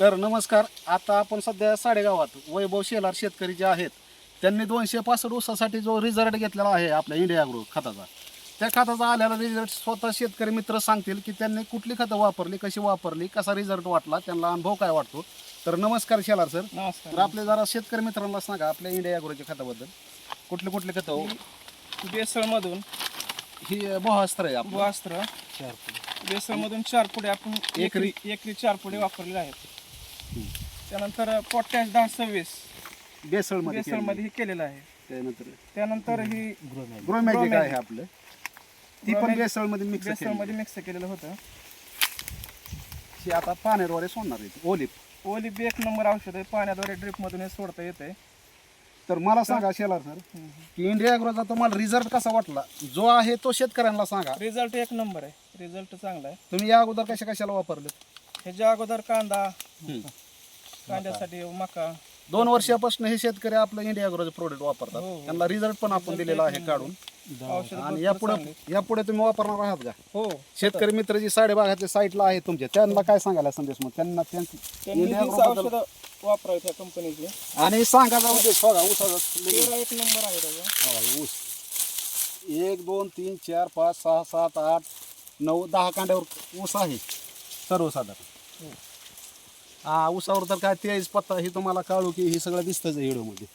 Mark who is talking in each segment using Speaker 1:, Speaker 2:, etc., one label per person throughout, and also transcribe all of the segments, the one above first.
Speaker 1: तर नमस्कार आता आपण सध्या साडेगावात वैभव शेलार शेतकरी जे आहेत त्यांनी दोनशे पासष्ट ऊसासाठी जो रिझल्ट घेतलेला आहे आपल्या इंडिया ग्रो खताचा. त्या खताचा आलेला रिझल्ट स्वतः शेतकरी मित्र सांगतील की त्यांनी कुठली खतं वापरली कशी वापरली कसा रिझल्ट वाटला त्यांना अनुभव काय वाटतो? तर नमस्कार शेलार सर. तर आपले जरा शेतकरी मित्रांना सांगा आपल्या इंडिया ॲग्रोच्या खताबद्दल. कुठले कुठले खतं हो?
Speaker 2: बेसळमधून
Speaker 1: ही मोहास्त्र आहे आपलं.
Speaker 2: वास्त्र बेसळमधून चार पुढे आपण एकरी. एकरी चार पुढे वापरलेले आहेत. त्यानंतर पोटॅश दहा सव्वीस.
Speaker 1: बेसळमध्ये
Speaker 2: बेसळमध्ये हे केलेलं आहे.
Speaker 1: त्यानंतर
Speaker 2: त्यानंतर ही
Speaker 1: ग्रोमॅजिक आहे आपलं. ती पण बेसळमध्ये मिक्स
Speaker 2: बेसळमध्ये मिक्स केलेलं होतं.
Speaker 1: ही आता पाण्याद्वारे सोडणार आहे ओलिप
Speaker 2: ओली बी एक नंबर औषध आहे. पाण्याद्वारे ड्रिप मधून हे सोडता येते
Speaker 1: तर मला सांगा शेलार सर की इंडिया ॲग्रोचा तुम्हाला रिझल्ट कसा वाटला? जो आहे तो शेतकऱ्यांना सांगा.
Speaker 2: रिझल्ट एक नंबर आहे. रिझल्ट चांगला आहे.
Speaker 1: तुम्ही या अगोदर कशा कशाला वापरले
Speaker 2: ह्याच्या अगोदर कांदा कांद्यासाठी मका.
Speaker 1: दोन वर्षापासून हे शेतकरी आपलं इंडिया ॲग्रोचे प्रोडक्ट वापरतात.
Speaker 2: हो, हो.
Speaker 1: त्यांना रिझल्ट पण आपण दिलेला आहे काढून.
Speaker 2: औषध
Speaker 1: आणि यापुढे यापुढे तुम्ही वापरणार आहात का?
Speaker 2: हो.
Speaker 1: शेतकरी मित्र जी साडेबागाच्या साईटला आहे तुमच्या त्यांना काय सांगायला संदेश मग? त्यांना त्यांची
Speaker 2: त्यांनी
Speaker 1: इंडिया
Speaker 2: हीच
Speaker 1: ॲग्रोबद्दल
Speaker 2: औषधं वापरावी त्या कंपनीची
Speaker 1: आणि सांगायचा उद्देश बघा ऊसाचा
Speaker 2: तेरा एक नंबर आहे त्याचा.
Speaker 1: ऊस. एक दोन तीन चार पाच सहा सात आठ नऊ दहा कांड्यावर ऊस आहे. सर्वसाधारण. हा ऊसावर तर काय तेज पत्ता हे तुम्हाला काळू की हे सगळं दिसतंच आहे व्हिडिओमध्ये.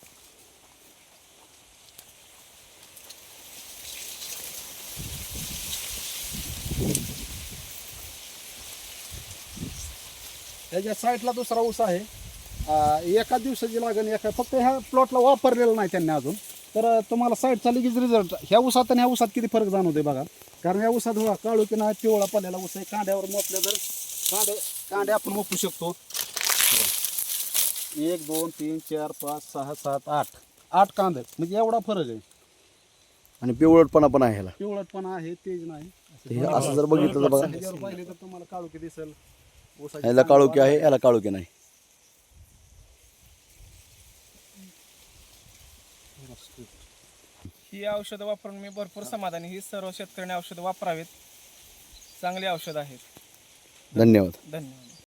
Speaker 1: त्याच्या साईडला दुसरा ऊस आहे. आ, एका दिवसाची लागण एका फक्त ह्या प्लॉटला वापरलेलं नाही त्यांनी अजून. तर तुम्हाला साईडचा लगेच रिझल्ट ह्या उसात आणि ह्या ऊसात किती फरक जाणवतोय बघा. कारण या उसात बघा काळू की नाही पिवळा पडलेला ऊस आहे. कांड्यावर मोपल्या जर कांडे कांडे आपण मोपू शकतो. बघा. एक दोन तीन चार पाच सहा सात आठ. आठ कांदे. म्हणजे एवढा फरक आहे.
Speaker 3: आणि पिवळटपणा पण आहे ह्याला.
Speaker 1: पिवळटपणा आहे तेज नाही.
Speaker 3: हे असं जर बघितलं तर बघा.
Speaker 1: ह्याच्यावर पाहिले तर तुम्हाला काळू की दिसेल. ऊसाची
Speaker 3: ह्याला काळोखी आहे याला काळोखी नाही.
Speaker 2: ही औषधं वापरून मी भरपूर समाधानी. ही सर्व शेतकऱ्यांनी औषधं वापरावीत. चांगली औषधं आहेत.
Speaker 3: धन्यवाद.
Speaker 2: धन्यवाद.